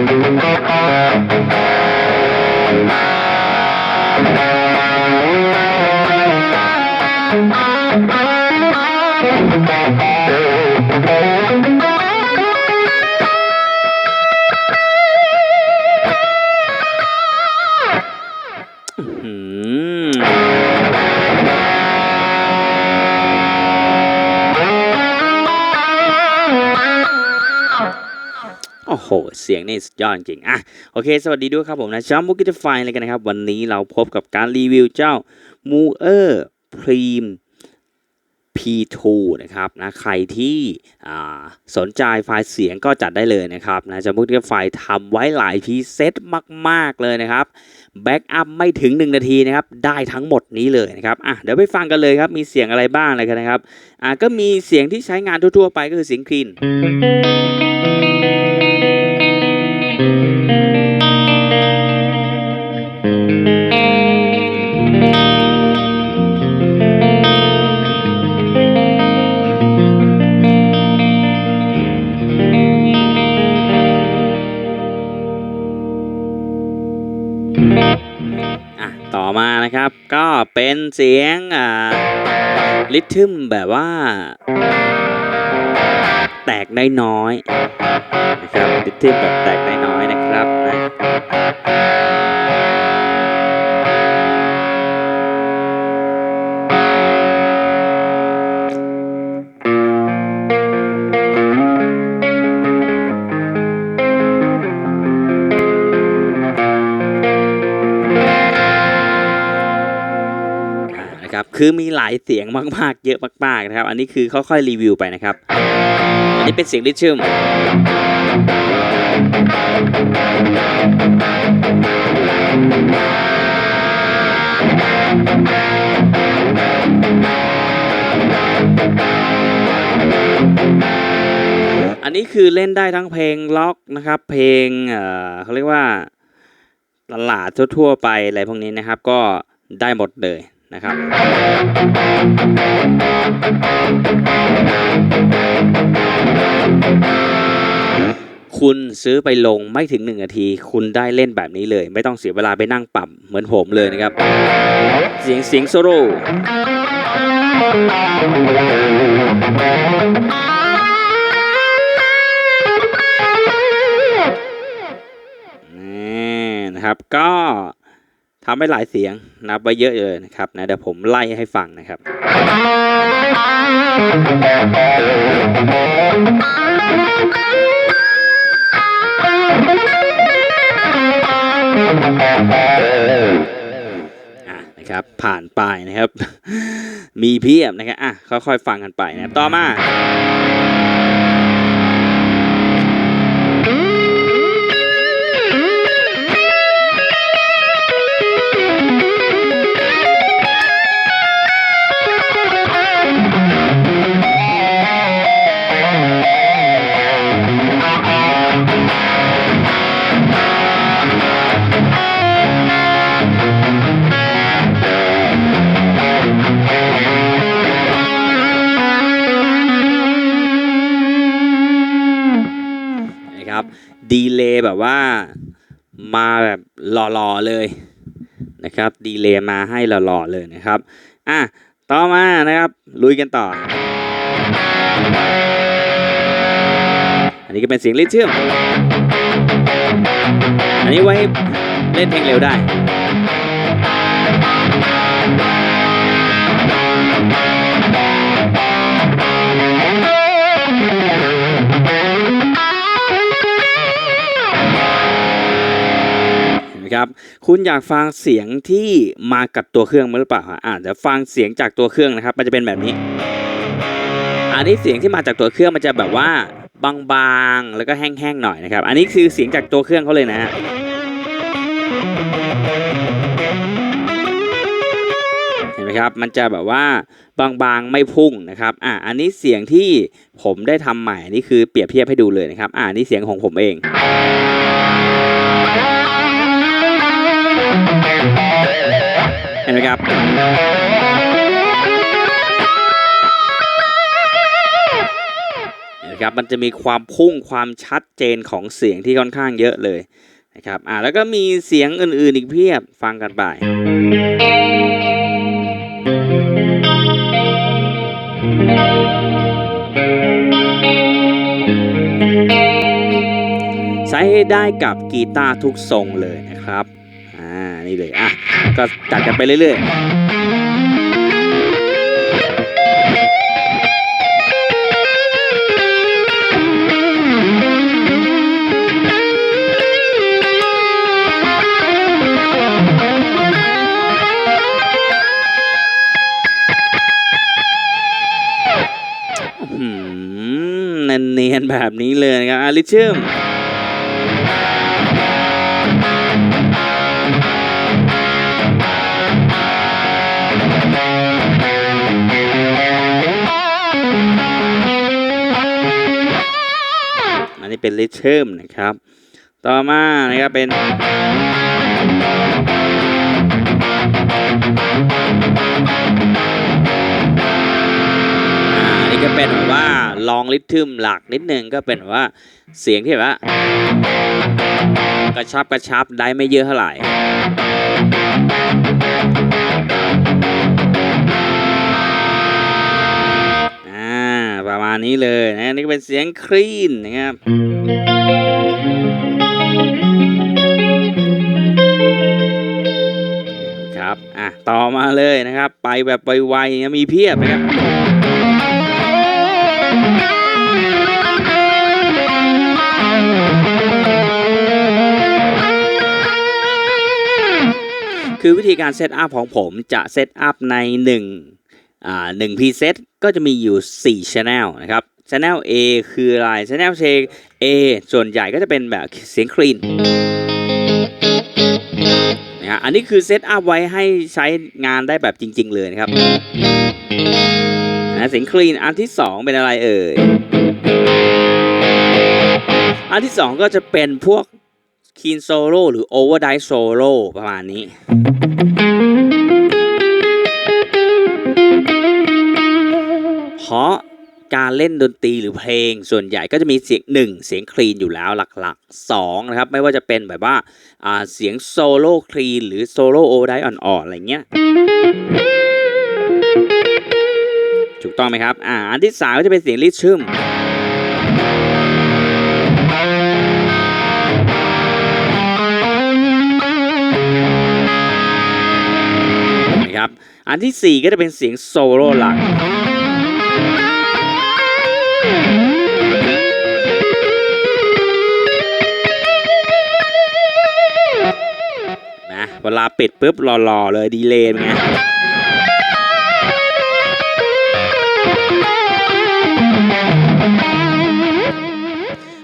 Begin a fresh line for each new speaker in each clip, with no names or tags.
อื เสียงนี่สุดยอดจริงอะโอเค สวัสดีด้วยครับผมนะช้อมบุกิจไฟเลยกันนะครับ วันนี้เราพบกับการรีวิวเจ้า m o e r Prim P2 นะครับนะใครที่สนใจไฟล์เสียงก็จัดได้เลยนะครับนะจะมุกที่ไฟล์ทำไว้หลายพีเซตมาก ๆ เลยนะครับแบ็กอัพไม่ถึง 1 นาทีนะครับ ได้ทั้งหมดนี้เลยนะครับอะเดี๋ยวไปฟังกันเลยครับ มีเสียงอะไรบ้างอะไรกันนะครับอะก็มีเสียงที่ใช้งานทั่ว ๆ ไปก็คือเสียงคลีน นะครับ ก็เป็นเสียงอ่าลิทึมแบบว่า แตกน้อยนะครับลิทึมแบบแตกน้อยนะครับนะ นะครับ คือมีหลายเสียงมากๆ เยอะมากๆนะครับ อันนี้คือค่อยๆรีวิวไปนะครับ อันนี้เป็นเสียงลิทึมอันนี้คือเล่นได้ทั้งเพลงล็อกนะครับ เพลงเอ่อเขาเรียกว่าตลาดทั่วๆไปอะไรพวกนี้นะครับ ก็ได้หมดเลย นะครับ คุณซื้อไปลงไม่ถึง 1 นาที คุณได้เล่นแบบนี้เลย ไม่ต้องเสียเวลาไปนั่งปรับเหมือนผมเลยนะครับ เสียงเสียงโซโล่นี่นะครับก็ ทำให้หลายเสียงนับไว้เยอะเลยนะครับนะเดี๋ยวผมไล่ให้ฟังนะครับ อะนะครับผ่านไปนะครับ มีเพียบนะครับอะค่อยๆฟังกันไปนะครับต่อมา ดีเลย์แบบว่ามาแบบหล่อๆเลยนะครับดีเลย์มาให้หล่อๆเลยนะครับอะต่อมานะครับลุยกันต่อ อันนี้ก็เป็นเสียงเลิเชื่อม อันนี้ไว้เล่นเพลงเร็วได้ นไหมครับ คุณอยากฟังเสียงที่มากับตัวเครื่องมั้ยหรือเปล่าฮะอ่าเดี๋ยวฟังเสียงจากตัวเครื่องนะครับ มันจะเป็นแบบนี้ อันนี้เสียงที่มาจากตัวเครื่องมันจะแบบว่าบางๆแล้วก็แห้งๆหน่อยนะครับ อันนี้คือเสียงจากตัวเครื่องเขาเลยนะฮะเห็นไหมครับ มันจะแบบว่าบางๆไม่พุ่งนะครับ อ่าอันนี้เสียงที่ผมได้ทำใหม่นนี้คือเปรียบเทียบให้ดูเลยนะครับ อ่านี่เสียงของผมเอง ห็นไหมครับนไหมนะครับมันจะมีความพุ่งความชัดเจนของเสียงที่ค่อนข้างเยอะเลยนะครับอ่าแล้วก็มีเสียงอื่นๆอีกเพียบฟังกันไปใช้ให้ได้กับกีตาร์ทุกทรงเลยนะครับ อ่า นี่เลย อะ ก็จัดกันไปเรื่อยๆอื้อหือเนียนๆแบบนี้เลยนะครับอาริชิม เป็นริทเชิมนะครับ ต่อมานะครับเป็นอ่าอันนี้ก็เป็นแบบว่าลองลิทึมหลักนิดนึงก็เป็นแบบว่าเสียงที่แบบว่ากระชับกระชับได้ไม่เยอะเท่าไหร่ มาณนี้เลยนะนี่ก็เป็นเสียงคลีนนะครับครับอะต่อมาเลยนะครับ ไปแบบไวๆนะมีเพียบนะครับคือวิธีการเซตอัพของผมจะเซตอัพใน 1 อ่า1 preset ก็จะมีอยู่ 4 channel นะครับ channel A คืออะไร channel A ส่วนใหญ่ก็จะเป็นแบบเสียงคลีนนะฮะอันนี้คือเซตอัพไว้ให้ใช้งานได้แบบจริง ๆ เลยนะครับนะเสียงคลีนอันที่ 2 เป็นอะไรเอ่ย อันที่ 2 ก็จะเป็นพวกคีนโซโล่หรือโอเวอร์ไดโซโล่ประมาณนี้ ราะการเล่นดนตรีหรือเพลงส่วนใหญ่ก็จะมีเสียงหนึ่งเสียงคลีนอยู่แล้วหลักๆสองนะครับไม่ว่าจะเป็นแบบว่าาเสียงโซโล่คลีนหรือโซโล่โอเวอร์ไดอ่อนๆอะไรเงี้ยถูกต้องไหมครับอ่าอันที่สามก็จะเป็นเสียงริทึมนะครับอันที่ 4 ก็จะเป็นเสียงโซโล่หลัก เวลาปิดปุ๊บหล่อๆเลยดีเลย์ไง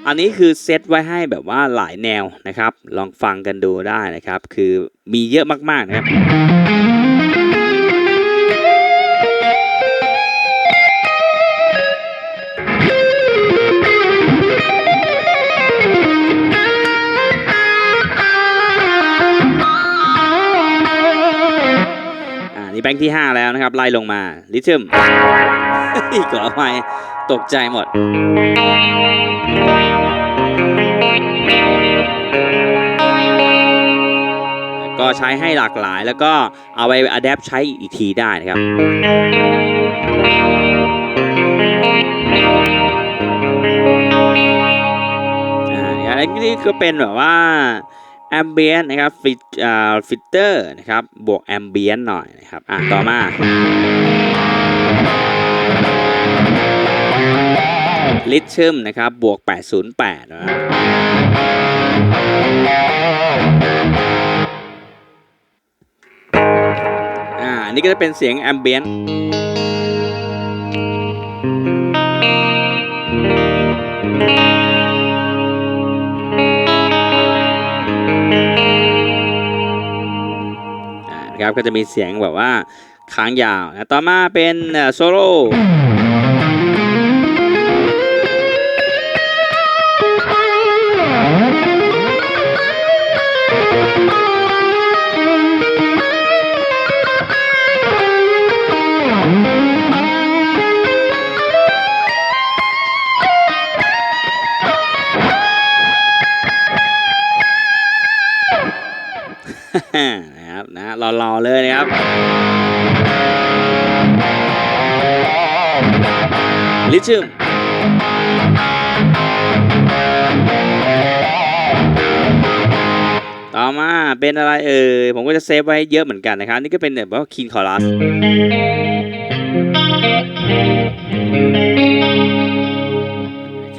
อันนี้คือเซตไว้ให้แบบว่าหลายแนวนะครับ ลองฟังกันดูได้นะครับ คือมีเยอะมากๆนะครับ นี่แบงค์ที่ 5 แล้วนะครับ ไล่ลงมาลิทึมอีกขออภัยตกใจหมด ก็ใช้ให้หลากหลายแล้วก็เอาไปอัดแอปใช้อีกทีได้นะครับอันนี้ก็เป็นแบบว่า แอมเบียนนะครับฟิตอ่าฟิลเตอร์นะครับบวกแอมเบียนหน่อยนะครับอะต่อมาลิทชิมนะครับบวก 808นะครับอ่านนี่ก็จะเป็นเสียงแอมเบียน นะครับ ก็จะมีเสียงแบบว่าค้างยาวนะต่อมาเป็นโซโล่ นะครับนะรอๆเลยนะครับลิชึมต่อมาเป็นอะไรเอ่ยผมก็จะเซฟไว้เยอะเหมือนกันนะครับ นี่ก็เป็นแบบว่าคีนคอรัส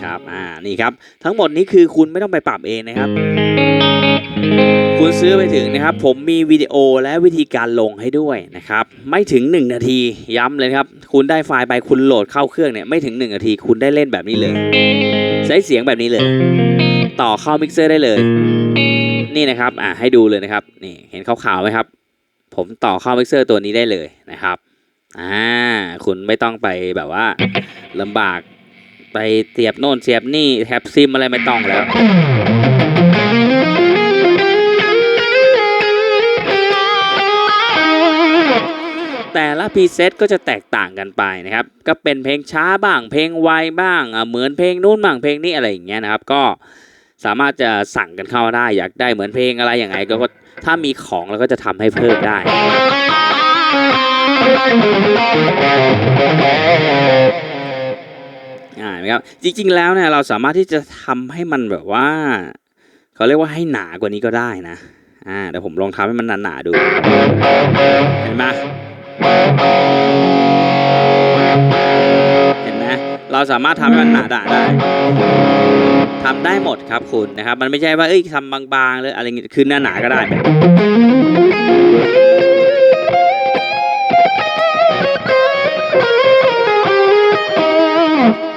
ครับ อ่า นี่ครับ ทั้งหมดนี้คือคุณไม่ต้องไปปรับเองนะครับ คุณซื้อไปถึงนะครับ ผมมีวิดีโอและวิธีการลงให้ด้วยนะครับ ไม่ถึง 1 นาทีย้ำเลยครับ คุณได้ไฟล์ไปคุณโหลดเข้าเครื่องเนี่ยไม่ถึง 1 นาที คุณได้เล่นแบบนี้เลย ใช้เสียงแบบนี้เลย ต่อเข้ามิกเซอร์ได้เลย นี่นะครับอ่าให้ดูเลยนะครับนี่เห็นขาวๆไหมครับ ผมต่อเข้ามิกเซอร์ตัวนี้ได้เลยนะครับอ่าคุณไม่ต้องไปแบบว่าลำบากไปเสียบโน่นเสียบนี่แท็บซิมอะไรไม่ต้องแล้ว แต่ละพรีเซตก็จะแตกต่างกันไปนะครับ ก็เป็นเพลงช้าบ้างเพลงไวบ้างเหมือนเพลงนู้นบ้างเพลงนี้อะไรอย่างเงี้ยนะครับ ก็สามารถจะสั่งกันเข้าได้อยากได้เหมือนเพลงอะไรอย่างไรก็ก็ถ้ามีของเราก็จะทำให้เพิ่มได้ อ่านะครับจริงๆแล้วเนี่ยเราสามารถที่จะทำให้มันแบบว่าเขาเรียกว่าให้หนากว่านี้ก็ได้นะอ่าเดี๋ยวผมลองทำให้มันหนาๆดู เห็นไหม เห็นไหมเราสามารถทำให้มันหนาด่าได้ทำได้หมดครับคุณนะครับ มันไม่ใช่ว่าเอ้ยทำบางๆเลยอะไรเงี้ยคือหนาหนาก็ได้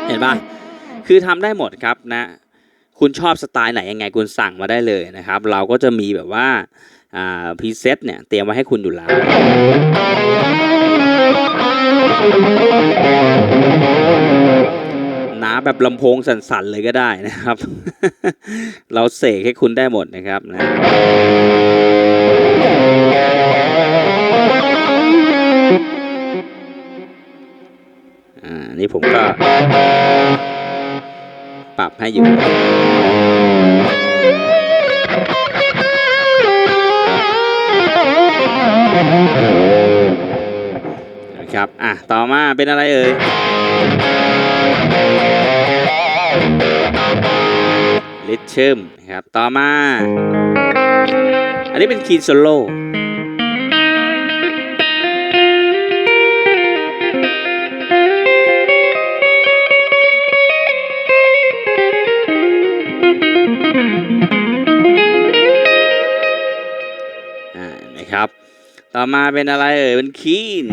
เห็นปะคือทำได้หมดครับนะ คุณชอบสไตล์ไหนยังไงคุณสั่งมาได้เลยนะครับ เราก็จะมีแบบว่า พรีเซตเนี่ยเตรียมไว้ให้คุณอยู่แล้วหนาแบบลำโพงสั่นๆเลยก็ได้นะครับ เราเสกให้คุณได้หมดนะครับนะอ่านี่ผมก็ ปรับให้อยู่ นะครับ อะ ต่อมาเป็นอะไรเอ่ย ลิชเชมนะครับ ต่อมา อันนี้เป็นคีนโซโล่อ่านะครับ ต่อมาเป็นอะไรเอ่ย เป็นคีน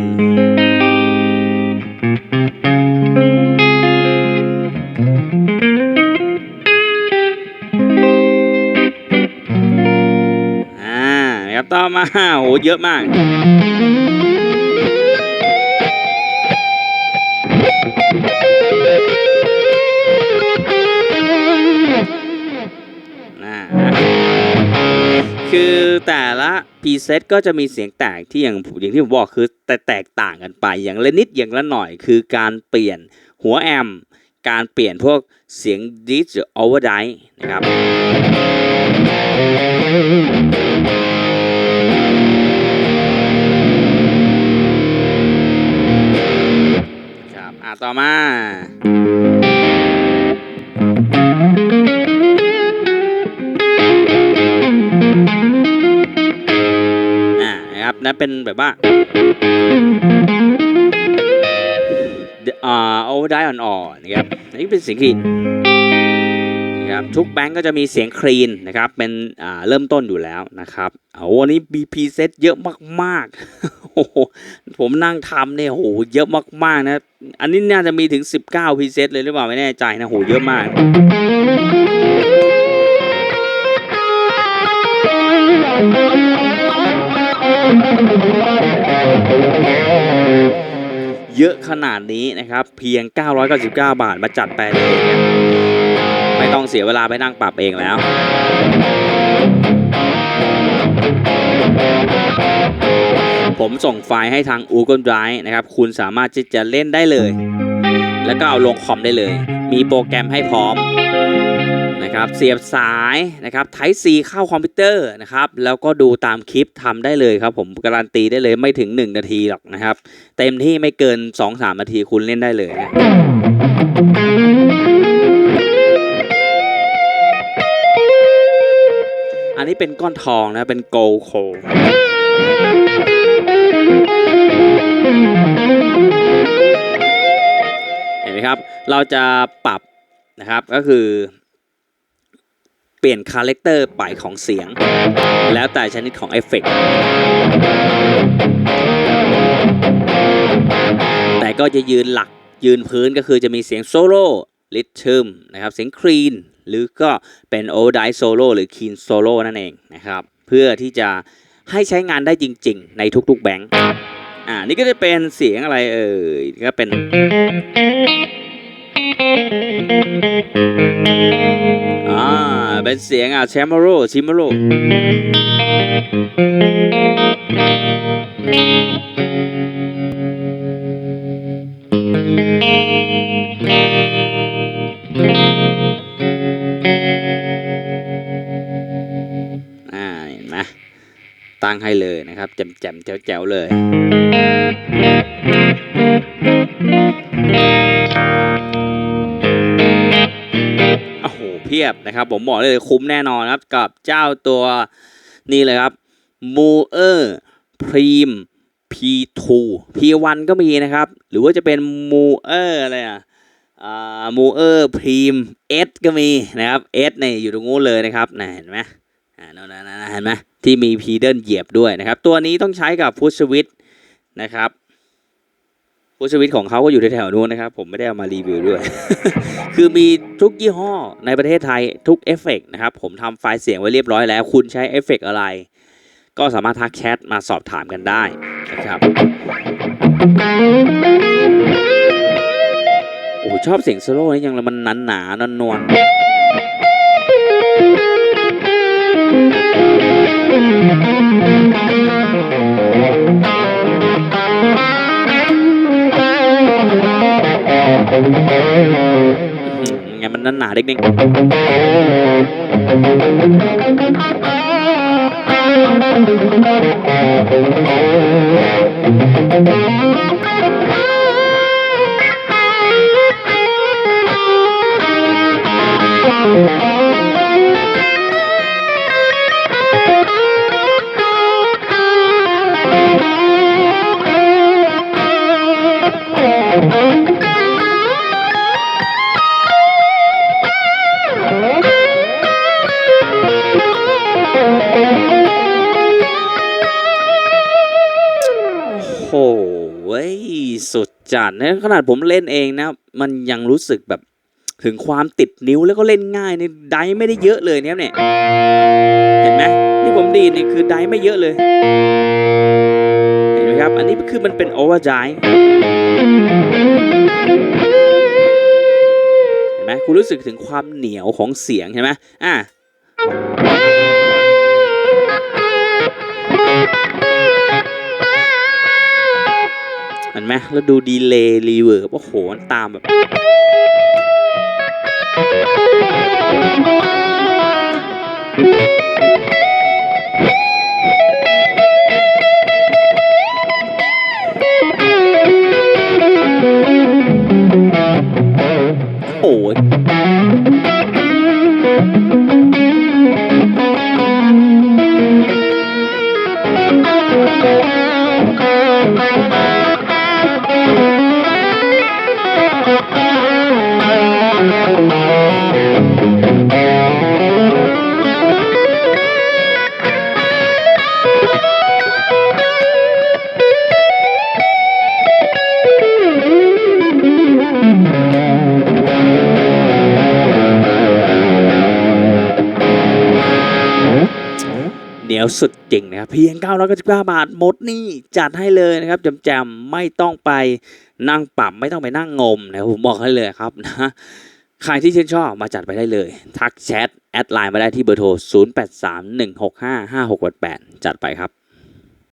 อ่าครับต่อมาโหเยอะมาก พรีเซตก็จะมีเสียงแตกที่อย่างอย่างที่ผมบอกคือแต่แตกต่างกันไปอย่างละนิดอย่างละหน่อยคือการเปลี่ยนหัวแอมการเปลี่ยนพวกเสียงดิสหรือโอเวอร์ไดนะครับครับอะต่อมา นะครับนั่นเป็นแบบว่าอ่าโอเวอร์ไดอ่อนๆนะครับอันนี้เป็นเสียงคลีนนะครับทุกแบงก์ก็จะมีเสียงคลีนนะครับเป็นเริ่มต้นอยู่แล้วนะครับโอ้วันนี้มีพีเซตเยอะมากๆโอ้โหผมนั่งทำเนี่ยโหเยอะมากๆนะ อันนี้น่าจะมีถึง 19พรีเซตเลยหรือเปล่าไม่แน่ใจนะโหเยอะมาก เยอะขนาดนี้นะครับ เพียง 999 บาทมาจัดไปเลเนี่ยไม่ต้องเสียเวลาไปนั่งปรับเองแล้ว ผมส่งไฟล์ให้ทาง Google Drive นะครับ คุณสามารถที่จะเล่นได้เลย แล้วก็เอาลงคอมได้เลย มีโปรแกรมให้พร้อม นะครับเสียบสายนะครับ Type C เข้าคอมพิวเตอร์นะครับแล้วก็ดูตามคลิปทำได้เลยครับ ผมการันตีได้เลยไม่ถึง 1 นาทีหรอกนะครับ เต็มที่ไม่เกิน 2-3 นาทีคุณเล่นได้เลยนะอันนี้เป็นก้อนทองนะเป็นโกลโคเห็นไหมครับ เราจะปรับนะครับก็คือ ลี่ยนคาแรคเตอร์ไปของเสียง แล้วแต่ชนิดของเอฟเฟกต์แต่ก็จะยืนหลักยืนพื้นก็คือจะมีเสียงโซโล่ลิททึมนะครับเสียงคลีนหรือก็เป็นโอไดโซโล่หรือคีนโซโล่นั่นเองนะครับ เพื่อที่จะให้ใช้งานได้จริง ๆ ในทุกๆแบงค์อ่านี่ก็จะเป็นเสียงอะไรเอ่ยก็เป็น อ่า เป็นเสียงอะแชมโรชิมโรอ่าเห็นไหมตั้งให้เลยนะครับแจ่มๆแจ๋วๆเลย นะครับ ผมบอกเลยคุ้มแน่นอนครับ กับเจ้าตัวนี่เลยครับ m o e r Prim P2 P1 ก็มีนะครับ หรือว่าจะเป็น m o e r อะไรอะอ่า m o e r Prim S ก็มีนะครับ S เนี่ยอยู่ตรงนู้นเลยนะครับนะเห็นไหมอ่านั่นๆๆเห็นไหมที่มี p ีเดิลเหยียบด้วยนะครับ ตัวนี้ต้องใช้กับพุชสวิตนะครับ พุชสวิตของเขาก็อยู่แถวๆนู้นนะครับ ผมไม่ได้เอามารีวิวด้วย คือมีทุกยี่ห้อในประเทศไทยทุกเอฟเฟกต์นะครับ ผมทำไฟล์เสียงไว้เรียบร้อยแล้ว คุณใช้เอฟเฟกต์อะไร ก็สามารถทักแชทมาสอบถามกันได้นะครับโอ้ชอบเสียงโซโล่นี่ยังมันหนาหนานวลนวลอ หือไงมัน จัดนะขนาดผมเล่นเองนะ มันยังรู้สึกแบบถึงความติดนิ้วแล้วก็เล่นง่ายนี่ไดไม่ได้เยอะเลยเนี่ยเนี่ยเห็นไหมที่ผมดีนี่คือไดไม่เยอะเลย เห็นไหมครับ อันนี้คือมันเป็นโอเวอร์ไดเห็นไหมคุณรู้สึกถึงความเหนียวของเสียงใช่ไหมอะ ห็นไหมแล้วดูดีเลย์รีเวิร์บโอ้โหมันตามแบบโอ้ย เหนียวสุดจริงนะครับเพียง 999 บาทหมดนี่จัดให้เลยนะครับจำๆไม่ต้องไปนั่งปรับไม่ต้องไปนั่งงมนะครับผมบอกให้เลยครับนะใครที่ชื่นชอบมาจัดไปได้เลย ทักแชท แอดไลน์มาได้ที่เบอร์โทร 0831655688 จัดไปครับ